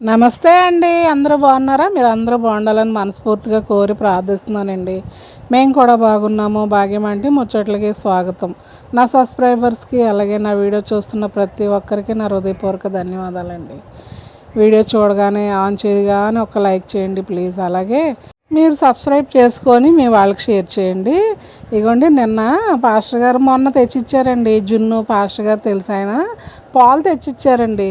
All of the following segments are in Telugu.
నమస్తే అండి. అందరూ బాగున్నారా? మీరు అందరూ బాగుండాలని మనస్ఫూర్తిగా కోరి ప్రార్థిస్తున్నానండి. మేము కూడా బాగున్నాము. భాగ్యం అంటే ముచ్చట్లకి స్వాగతం. నా సబ్స్క్రైబర్స్కి అలాగే నా వీడియో చూస్తున్న ప్రతి ఒక్కరికి నా హృదయపూర్వక ధన్యవాదాలండి. వీడియో చూడగానే ఆన్ చేయగానే ఒక లైక్ చేయండి ప్లీజ్. అలాగే మీరు సబ్స్క్రైబ్ చేసుకొని మీ వాళ్ళకి షేర్ చేయండి. ఇగోండి నిన్న పాస్టర్ గారు మొన్న తెచ్చిచ్చారండి. జున్ను పాస్టర్ గారు తెలుసు ఆయన. పాలు తెచ్చిచ్చారండి.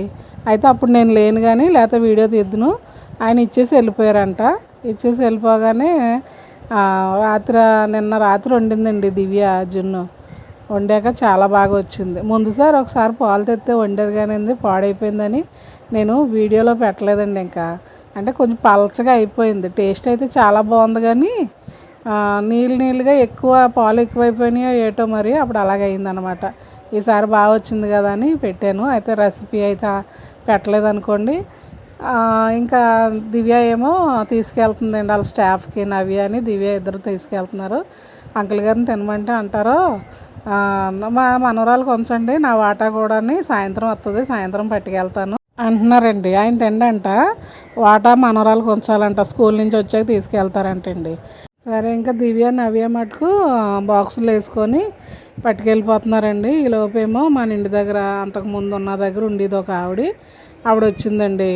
అయితే అప్పుడు నేను లేను కానీ లేకపోతే వీడియో తీద్దును. ఆయన ఇచ్చేసి వెళ్ళిపోయారంట. ఇచ్చేసి వెళ్ళిపోగానే రాత్రి నిన్న రాత్రి వండిందండి దివ్య జున్ను. వండాక చాలా బాగా వచ్చింది. ముందుసారి ఒకసారి పాలు తెస్తే వండారు కానీ పాడైపోయిందని నేను వీడియోలో పెట్టలేదండి ఇంకా. అంటే కొంచెం పలచగా అయిపోయింది. టేస్ట్ అయితే చాలా బాగుంది కానీ నీళ్ళు నీళ్ళుగా ఎక్కువ పాలు ఎక్కువైపోయినాయో ఏటో మరి అప్పుడు అలాగ అయిందనమాట ఈసారి బాగా వచ్చింది కదా అని పెట్టాను. అయితే రెసిపీ అయితే పెట్టలేదు అనుకోండి ఇంకా దివ్య ఏమో తీసుకెళ్తుందండి వాళ్ళ స్టాఫ్కి నవ్య అని దివ్య ఇద్దరు తీసుకెళ్తున్నారు. అంకుల్ గారిని తినమంటే అంటారో మా మనవరాలు కొంచండి నా వాటా కూడా సాయంత్రం వస్తుంది సాయంత్రం పట్టుకెళ్తాను అంటున్నారండి. ఆయన తిండంట వాటా మనవరాలు కొంచాలంట స్కూల్ నుంచి వచ్చాక తీసుకెళ్తారంటండి. సరే ఇంకా దివ్య నవ్య మటుకు బాక్సులు వేసుకొని పట్టుకెళ్ళిపోతున్నారండి. ఈ లోపేమో మన ఇంటి దగ్గర అంతకు ముందు ఉన్న దగ్గర ఉండేది ఒక ఆవిడ ఆవిడ వచ్చిందండి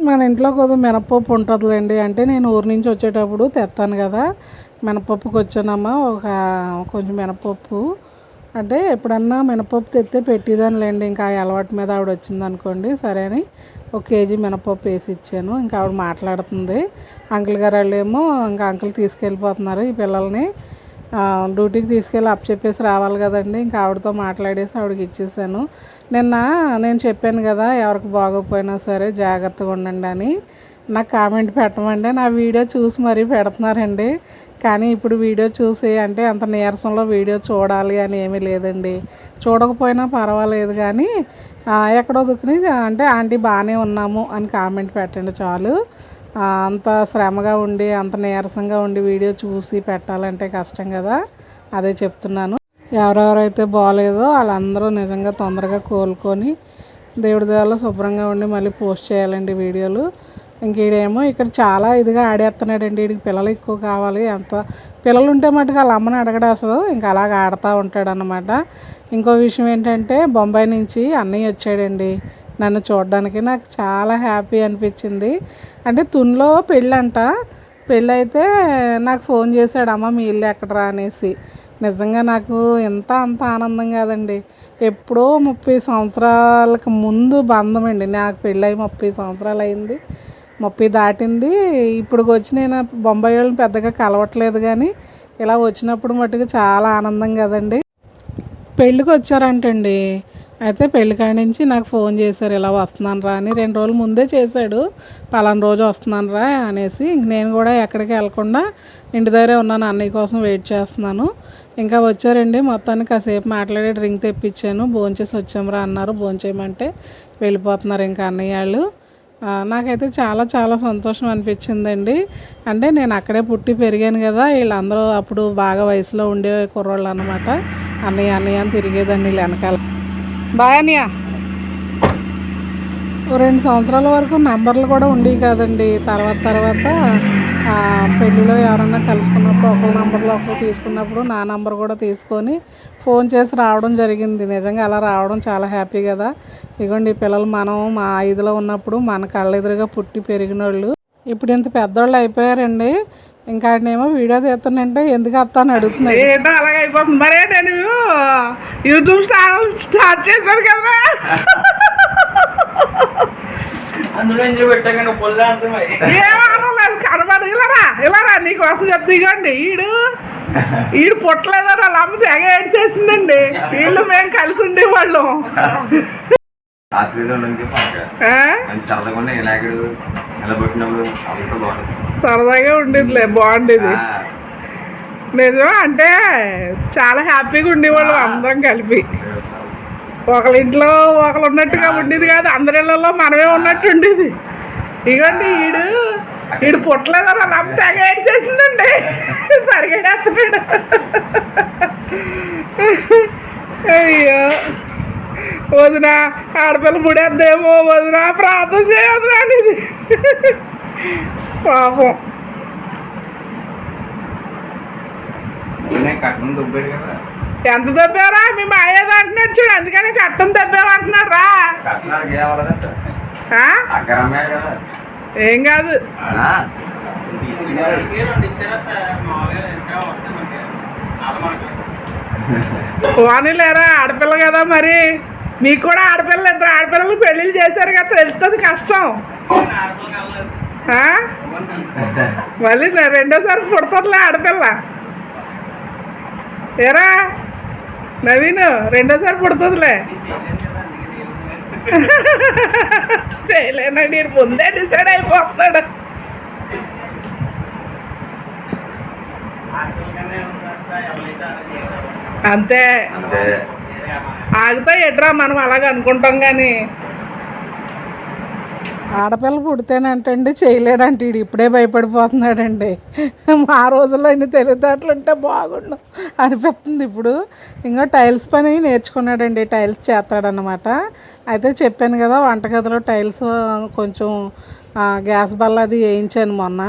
మన ఇంట్లో కొద్దిగా మినపప్పు ఉంటుందిలేండి. అంటే నేను ఊరి నుంచి వచ్చేటప్పుడు తెస్తాను కదా మినపప్పుకి వచ్చానమ్మా ఒక కొంచెం మినపప్పు అంటే ఎప్పుడన్నా మినపప్పు తెస్తే పెట్టేదానిలేండి. ఇంకా ఆ అలవాటు మీద ఆవిడ వచ్చింది అనుకోండి సరే అని ఒక కేజీ మినపప్పు వేసి ఇచ్చాను. ఇంకా ఆవిడ మాట్లాడుతుంది. అంకుల్ గారు వాళ్ళు ఏమో ఇంకా అంకుల్ తీసుకెళ్ళిపోతున్నారు ఈ పిల్లల్ని. డ్యూటీకి తీసుకెళ్ళి అప్ చెప్పేసి రావాలి కదండి. ఇంకా ఆవిడతో మాట్లాడేసి ఆవిడకి ఇచ్చేసాను. నిన్న నేను చెప్పాను కదా ఎవరికి బాగోపోయినా సరే జాగ్రత్తగా ఉండండి అని. నాకు కామెంట్ పెట్టమండి. నా వీడియో చూసి మరీ పెడుతున్నారండి. కానీ ఇప్పుడు వీడియో చూసి అంటే అంత నీరసంలో వీడియో చూడాలి అని ఏమీ లేదండి. చూడకపోయినా పర్వాలేదు కానీ ఎక్కడో దుక్కుని అంటే ఆంటీ బాగానే ఉన్నాము అని కామెంట్ పెట్టండి చాలు. అంత శ్రమగా ఉండి అంత నీరసంగా ఉండి వీడియో చూసి పెట్టాలంటే కష్టం కదా. అదే చెప్తున్నాను. ఎవరెవరైతే బాగాలేదో వాళ్ళందరూ నిజంగా తొందరగా కోలుకొని దేవుడి దేవాలో శుభ్రంగా ఉండి మళ్ళీ పోస్ట్ చేయాలండి వీడియోలు. ఇంక ఇక్కడ చాలా ఇదిగా ఆడేస్తున్నాడండి వీడికి పిల్లలు ఎక్కువ కావాలి. ఎంత పిల్లలు ఉంటే మటుకు వాళ్ళ అమ్మని అడగడం అసలు. ఇంకా అలాగ ఆడుతూ ఉంటాడనమాట ఇంకో విషయం ఏంటంటే బొంబాయి నుంచి అన్నయ్య వచ్చాడండి. నన్ను చూడడానికి నాకు చాలా హ్యాపీ అనిపించింది. అంటే తునిలో పెళ్ళంట. పెళ్ళైతే నాకు ఫోన్ చేశాడు అమ్మ మీ ఇల్లు ఎక్కడరా? అనేసి. నిజంగా నాకు ఎంత అంత ఆనందం కాదండి. ఎప్పుడో ముప్పై సంవత్సరాలకు ముందు బంధం అండి నాకు పెళ్ళై ముప్పై సంవత్సరాలు అయింది ముప్పై దాటింది. ఇప్పుడు వచ్చి నేను బొంబాయి వాళ్ళని పెద్దగా కలవట్లేదు కానీ ఇలా వచ్చినప్పుడు మటుకు చాలా ఆనందం కదండి. పెళ్ళికి వచ్చారంటండి. అయితే పెళ్ళి నుంచి నాకు ఫోన్ చేశారు ఇలా వస్తున్నాను రా అని. రెండు రోజులు ముందే చేశాడు. పలానా రోజు వస్తున్నాను రా అనేసి. ఇంక నేను కూడా ఎక్కడికి వెళ్ళకుండా ఇంటి దగ్గరే ఉన్నాను అన్నయ్య కోసం వెయిట్ చేస్తున్నాను. ఇంకా వచ్చారండి. మొత్తానికి కాసేపు మాట్లాడి డ్రింక్ తెప్పించాను. భోంచేసి వచ్చాంరా అన్నారు. భోంచేయమంటే వెళ్ళిపోతున్నారు ఇంకా అన్నయ్య వాళ్ళు. నాకైతే చాలా చాలా సంతోషం అనిపించిందండి. అంటే నేను అక్కడే పుట్టి పెరిగాను కదా వీళ్ళందరూ అప్పుడు బాగా వయసులో ఉండే కుర్రోళ్ళు అనమాట అన్నయ్య అన్నయ్య అని తిరిగేదాన్ని వీళ్ళ వెనకాల. బాయ్ అన్నయ్య. రెండు సంవత్సరాల వరకు నంబర్లు కూడా ఉండేవి కాదండి. తర్వాత తర్వాత పెళ్ళిలో ఎవరన్నా కలుసుకున్నప్పుడు ఒకళ్ళ నంబర్లో ఒకరు తీసుకున్నప్పుడు నా నంబర్ కూడా తీసుకొని ఫోన్ చేసి రావడం జరిగింది. నిజంగా అలా రావడం చాలా హ్యాపీ కదా. ఇగోండి పిల్లలు మనం మా ఐదులో ఉన్నప్పుడు మన కళ్ళెదురుగా పుట్టి పెరిగిన వాళ్ళు ఇప్పుడు ఇంత పెద్దోళ్ళు అయిపోయారండి. ఇంకా ఆడనేమో వీడియో తీస్తానంటే ఎందుకు వస్తా అని అడుగుతున్నాడు. ఏంటో అలాగే అయిపోతుంది. మరే? నేను యూట్యూబ్ ఛానల్ స్టార్ట్ చేశాను కదా అందులో ఇంజు పెట్టకుండా పొల్ల అంటే మరి ఏమనలేదు కనబడి ఇలారా ఇలారా నీకోసం చెప్తే ఇగోండి. ఈడు ఈడు పుట్టలేదని వాళ్ళ అమ్మ తెగ ఏడ్చేసిందండి. వీళ్ళు మేము కలిసి ఉండేవాళ్ళం. సరదాగా ఉండేదిలే బాగుండేది. నిజం అంటే చాలా హ్యాపీగా ఉండేవాళ్ళం అందరం కలిపి. ఒకళ్ళ ఇంట్లో ఒకళ్ళు ఉన్నట్టుగా ఉండేది కాదు అందరి ఇళ్ళలో మనమే ఉన్నట్టు ఉండేది. ఇగోండి ఈడు ఈడు పుట్టలేదని అమ్మ తెగ ఏడ్చేసిందండి. పరిగెడేస్తున్నాడు. అయ్యో. వదిన ఆడపిల్ల ముడేద్దేమో వదిన ప్రార్థన చేయొద్దురా అనేది. పాపం. నేను కట్నం దుబ్బాడు కదా. ఎంత దెబ్బారా మీ మాయేది అంటున్నాడు చూడు అందుకని కట్టం రా. ఆ? అక్కడమ్మే కదా. ఏం కాదు. పోనీలేరా ఆడపిల్ల కదా మరి. మీకు కూడా ఆడపిల్లలు ఇద్దరు ఆడపిల్లలు పెళ్ళిళ్ళు చేశారు కదా తెలుస్తుంది కష్టం? మళ్ళీ రె- రెండోసారి పుడుతుందిలే ఆడపిల్ల. ఏరా? నవీన్ రెండోసారి పుడుతుందిలే. చేయలేనండి ముందే డిసైడ్ అయిపోతున్నాడు. అంతే. ఆగితే ఎట్రా మనం అలాగ అనుకుంటాం కానీ. ఆడపిల్ల పుడితేనంటండి చేయలేడంటే వీడు ఇప్పుడే భయపడిపోతున్నాడండి. మా రోజుల్లో ఇన్ని తెలివితేటలు ఉంటే బాగుండు అనిపిస్తుంది ఇప్పుడు. ఇంకా టైల్స్ పని నేర్చుకున్నాడండి టైల్స్ చేస్తాడనమాట అయితే చెప్పాను కదా వంటగదిలో టైల్స్ కొంచెం గ్యాస్ బల్ల అది వేయించాను మొన్న.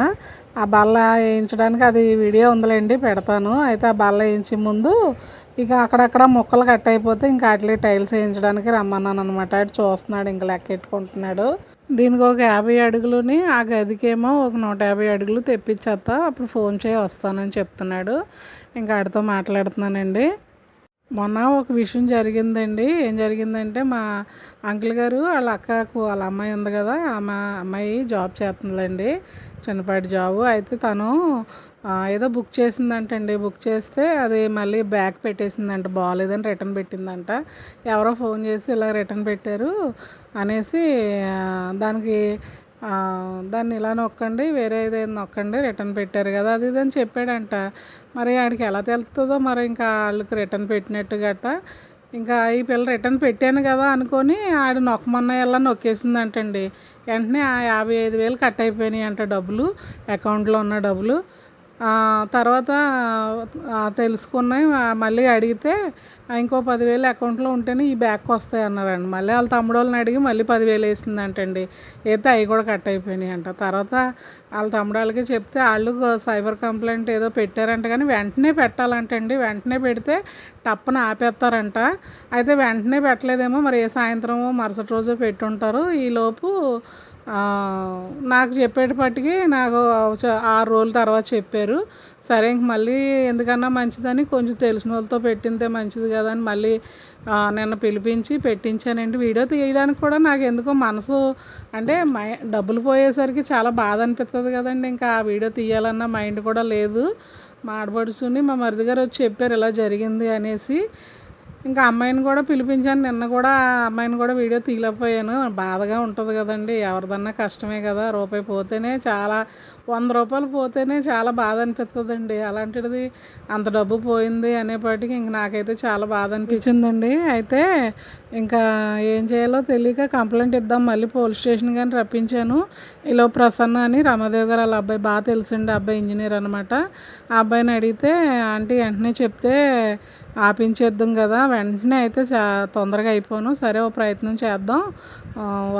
ఆ బల్ల వేయించడానికి అది వీడియో ఉందిలేండి పెడతాను. అయితే ఆ బల్ల వేయించే ముందు ఇక అక్కడక్కడ ముక్కలు కట్ అయిపోతే ఇంకా అట్లే టైల్స్ వేయించడానికి రమ్మన్నాను అనమాట ఆడు చూస్తున్నాడు ఇంకా లెక్కెట్టుకుంటున్నాడు దీనికి ఒక యాభై అడుగులుని ఆ గదికేమో ఒక నూట యాభై అడుగులు తెప్పించేస్తా అప్పుడు ఫోన్ చేయి వస్తానని చెప్తున్నాడు. ఇంకా ఆడితో మాట్లాడుతున్నానండి. మొన్న ఒక విషయం జరిగిందండి. ఏం జరిగిందంటే మా అంకుల్ గారు వాళ్ళ అక్కకు వాళ్ళ అమ్మాయి ఉంది కదా ఆమె అమ్మాయి జాబ్ చేస్తుందండి. చిన్నపాటి జాబు. అయితే తను ఏదో బుక్ చేసిందంటండి. బుక్ చేస్తే అది మళ్ళీ బ్యాక్ పెట్టేసిందంట. బాగాలేదని రిటర్న్ పెట్టిందంట. ఎవరో ఫోన్ చేసి ఇలా రిటర్న్ పెట్టారు అనేసి దానికి దాన్ని ఇలా నొక్కండి వేరే ఏదైనా నొక్కండి రిటర్న్ పెట్టారు కదా అది ఇది అని చెప్పాడంట. మరి ఆడికి ఎలా తెలుస్తుందో మరి ఇంకా వాళ్ళకి రిటర్న్ పెట్టినట్టు గట్ట. ఇంకా ఈ పిల్ల రిటర్న్ పెట్టాను కదా అనుకొని ఆడు నొక్కమన్న ఎలా నొక్కేసిందంటండి. వెంటనే ఆ యాభై ఐదు వేలు కట్ అయిపోయినాయి అంట డబ్బులు అకౌంట్లో ఉన్న డబ్బులు. తర్వాత ఆ, తెలుసుకున్నాయి. మళ్ళీ అడిగితే ఇంకో పదివేలు అకౌంట్లో ఉంటేనే ఈ బ్యాక్ వస్తాయి అన్నారండి. మళ్ళీ వాళ్ళ తమ్ముడు వాళ్ళని అడిగి మళ్ళీ పదివేలు వేసిందంటండి. అయితే అవి కూడా కట్ అయిపోయినాయి అంట తర్వాత వాళ్ళ తమ్ముడు వాళ్ళకి చెప్తే వాళ్ళు సైబర్ కంప్లైంట్ ఏదో పెట్టారంట కానీ వెంటనే పెట్టాలంటండి. వెంటనే పెడితే టప్పున ఆపేస్తారంట అయితే వెంటనే పెట్టలేదేమో. మరి ఏ సాయంత్రమో మరుసటి రోజు పెట్టుంటారు. ఈలోపు నాకు చెప్పేటప్పటికి నాకు ఆరు రోజుల తర్వాత చెప్పారు. సరే ఇంక మళ్ళీ ఎందుకన్నా మంచిదని కొంచెం తెలిసిన వాళ్ళతో పెట్టిందే మంచిది కదా అని మళ్ళీ నిన్న పిలిపించి పెట్టించానండి. వీడియో తీయడానికి కూడా నాకు ఎందుకో మనసు అంటే మై డబ్బులు పోయేసరికి చాలా బాధ అనిపిస్తుంది కదండి. ఇంకా ఆ వీడియో తీయాలన్న మైండ్ కూడా లేదు. మా ఆడపడుచుని మా మరిది గారు వచ్చి చెప్పారు ఇలా జరిగింది అనేసి. ఇంకా అమ్మాయిని కూడా పిలిపించాను. నిన్న కూడా అమ్మాయిని కూడా వీడియో తీయలేకపోయాను. బాధగా ఉంటుంది కదండి. ఎవరిదన్నా కష్టమే కదా. రూపాయి పోతేనే చాలా వంద రూపాయలు పోతేనే చాలా బాధ అనిపిస్తుందండి అలాంటిది అంత డబ్బు పోయింది అనేపాటికి ఇంక నాకైతే చాలా బాధ అనిపించిందండి అయితే ఇంకా ఏం చేయాలో తెలియక కంప్లైంట్ ఇద్దాం. మళ్ళీ పోలీస్ స్టేషన్ కానీ రప్పించాను. ఇలా ప్రసన్న అని రమాదేవి గారు వాళ్ళ అబ్బాయి బాగా తెలిసిండి. అబ్బాయి ఇంజనీర్ అనమాట ఆ అబ్బాయిని అడిగితే ఆంటీ వెంటనే చెప్తే ఆపించేద్దాం కదా. వెంటనే అయితే చా తొందరగా అయిపోను. సరే ఓ ప్రయత్నం చేద్దాం.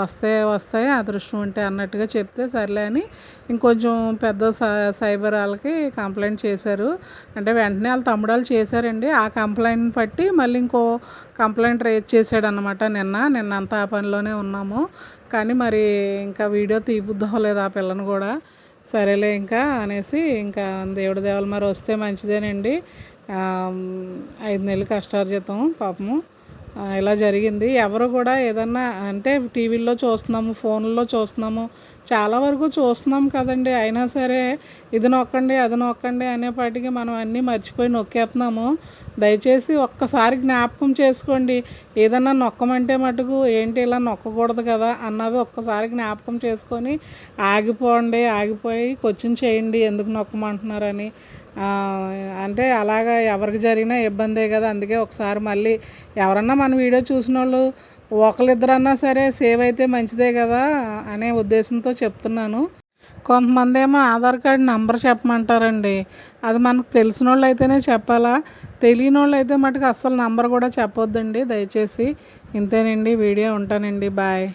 వస్తే వస్తాయి. అదృష్టం ఉంటే అన్నట్టుగా చెప్తే సర్లే అని ఇంకొంచెం పెద్ద సై- సైబర్ వాళ్ళకి కంప్లైంట్ చేశారు. అంటే వెంటనే వాళ్ళ తమ్ముడు వాళ్ళు చేశారండి. ఆ కంప్లైంట్ బట్టి మళ్ళీ ఇంకో కంప్లైంట్ రేజ్ చేశారు అనమాట నిన్న. నిన్న అంతా ఆ పనిలోనే ఉన్నాము. కానీ మరి ఇంకా వీడియో తీపుద్దవలేదు ఆ పిల్లని కూడా. సరేలే ఇంకా అనేసి ఇంకా దేవుడి దేవాలు మరి వస్తే మంచిదేనండి. ఐదు నెలలు కష్టార్జితం పాపము. ఇలా జరిగింది. ఎవరు కూడా ఏదన్నా అంటే టీవీల్లో చూస్తున్నాము ఫోన్లో చూస్తున్నాము చాలా వరకు చూస్తున్నాం కదండి. అయినా సరే ఇది నొక్కండి అది నొక్కండి అనేపాటికి మనం అన్నీ మర్చిపోయి నొక్కేస్తున్నాము దయచేసి ఒక్కసారి జ్ఞాపకం చేసుకోండి. ఏదన్నా నొక్కమంటే మటుకు ఏంటి ఇలా నొక్కకూడదు కదా అన్నది ఒక్కసారి జ్ఞాపకం చేసుకొని ఆగిపోండి ఆగిపోయి క్వశ్చన్ చేయండి ఎందుకు నొక్కమంటున్నారని. అంటే అలాగా ఎవరికి జరిగినా ఇబ్బందే కదా. అందుకే ఒకసారి మళ్ళీ ఎవరన్నా మన వీడియో చూసిన వాళ్ళు ఒకరిద్దరన్నా సరే సేవ్ అయితే మంచిదే కదా అనే ఉద్దేశంతో చెప్తున్నాను. కొంతమంది ఏమో ఆధార్ కార్డ్ నంబర్ చెప్పమంటారండి. అది మనకు తెలిసిన వాళ్ళు అయితేనే చెప్పాలా? తెలియని వాళ్ళు అయితే మటుకు అస్సలు నంబర్ కూడా చెప్పొద్దండి. దయచేసి ఇంతేనండి వీడియో ఉంటానండి. బాయ్.